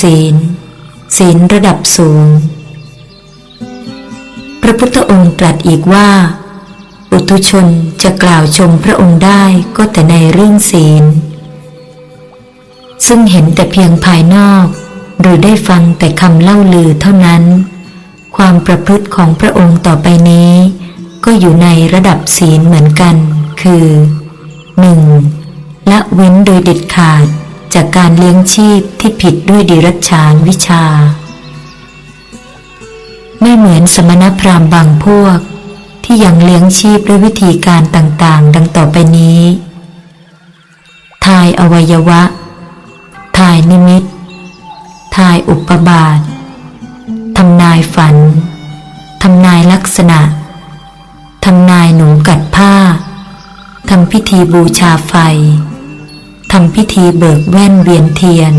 ศีล ศีลระดับสูง พระพุทธองค์ตรัสอีกว่า อุทุชนจะกล่าวชมพระองค์ได้ก็แต่ในเรื่องศีล ซึ่งเห็นแต่เพียงภายนอก หรือได้ฟังแต่คำเล่าลือเท่านั้น ความประพฤติของพระองค์ต่อไปนี้ ก็อยู่ในระดับศีลเหมือนกัน คือ 1. ละเว้นโดยเด็ดขาด จากการเลี้ยงชีพที่ผิดด้วยดิรัจฉานวิชา ไม่เหมือนสมณพราหมณ์บางพวก ที่ยังเลี้ยงชีพด้วยวิธีการต่างๆ ดังต่อไปนี้ ทายอวัยวะ ทายนิมิต ทายอุปบาททำนายฝัน ทำนายลักษณะ ทำนายหนูกัดผ้า ทำพิธีบูชาไฟ ทำพิธีเบิกแว่นเวียนเทียน